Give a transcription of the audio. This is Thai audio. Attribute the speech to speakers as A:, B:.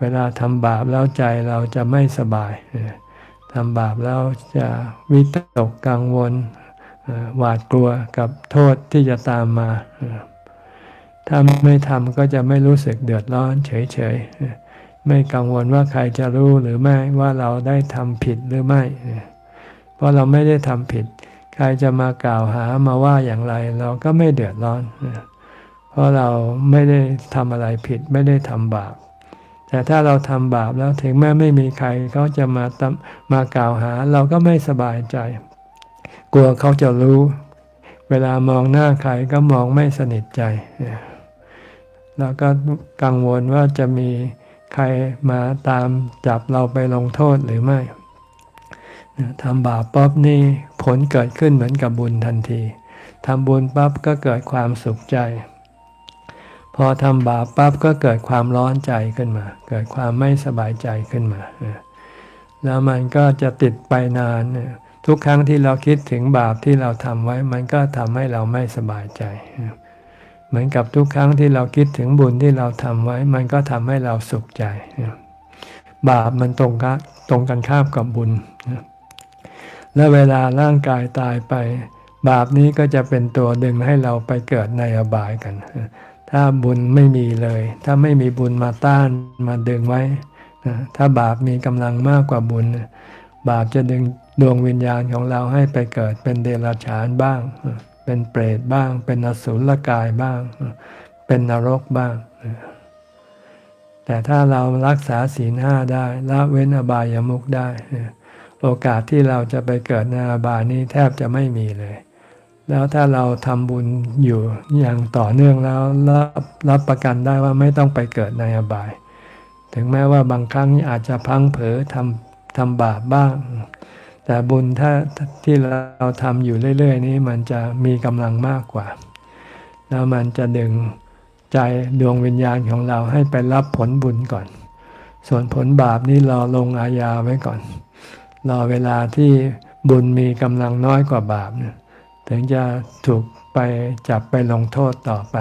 A: เวลาทำบาปแล้วใจเราจะไม่สบายทำบาปแล้วจะวิตกกังวลหวาดกลัวกับโทษที่จะตามมา ถ้าไม่ทำก็จะไม่รู้สึกเดือดร้อนเฉยๆเอ่อไม่กังวลว่าใครจะรู้หรือไม่ว่าเราได้ทำผิดหรือไม่ เพราะเราไม่ได้ทำผิด ใครจะมากล่าวหามาว่าอย่างไร เราก็ไม่เดือดร้อน เพราะเราไม่ได้ทำอะไรผิดไม่ได้ทำบาป แต่ถ้าเราทำบาปแล้วถึงแม้ไม่มีใครเขาจะมาตำมากล่าวหา เราก็ไม่สบายใจ กลัวเขาจะรู้ เวลามองหน้าใครก็มองไม่สนิทใจ แล้วก็กังวลว่าจะมีใครมาตามจับเราไปลงโทษหรือไม่ทำบาปปั๊บนี่ผลเกิดขึ้นเหมือนกับบุญทันทีทำบุญปั๊บก็เกิดความสุขใจ พอทำบาปปั๊บก็เกิดความร้อนใจขึ้นมา เกิดความไม่สบายใจขึ้นมา แล้วมันก็จะติดไปนาน ทุกครั้งที่เราคิดถึงบาปที่เราทำไว้ มันก็ทำให้เราไม่สบายใจ เหมือนกับทุกครั้งที่เราคิดถึงบุญที่เราทำไว้ มันก็ทำให้เราสุขใจ บาปมันตรงกันตรงกันข้ามกับบุญ และเวลาร่างกายตายไป บาปนี้ก็จะเป็นตัวดึงให้เราไปเกิดในอบายกัน ถ้าบุญไม่มีเลย ถ้าไม่มีบุญมาต้านมาดึงไว้ถ้าบาปมีกำลังมากกว่าบุญ บาปจะดึงดวงวิญญาณของเราให้ไปเกิดเป็นเดรัจฉานบ้าง เป็นเปรตบ้าง เป็นอสุรกายบ้าง เป็นนรกบ้าง แต่ถ้าเรารักษาศีลห้าได้ละเว้นอบายามุกได้ โอกาสที่เราจะไปเกิดในอบายนี้แทบจะไม่มีเลย แล้วถ้าเราทำบุญอยู่อย่างต่อเนื่องแล้วรับรับประกันได้ว่าไม่ต้องไปเกิดในอบาย ถึงแม้ว่าบางครั้งอาจจะพังเผลอทำทำบาปบ้าง แต่บุญถ้าที่เราทำอยู่เรื่อย ๆ นี้มันจะมีกำลังมากกว่า แล้วมันจะดึงใจดวงวิญญาณของเราให้ไปรับผลบุญก่อน ส่วนผลบาปนี้รอลงอาญาไว้ก่อน รอเวลาที่บุญมีกำลังน้อยกว่าบาปเนี่ย ถึงจะถูกไปจับไปลงโทษต่อไป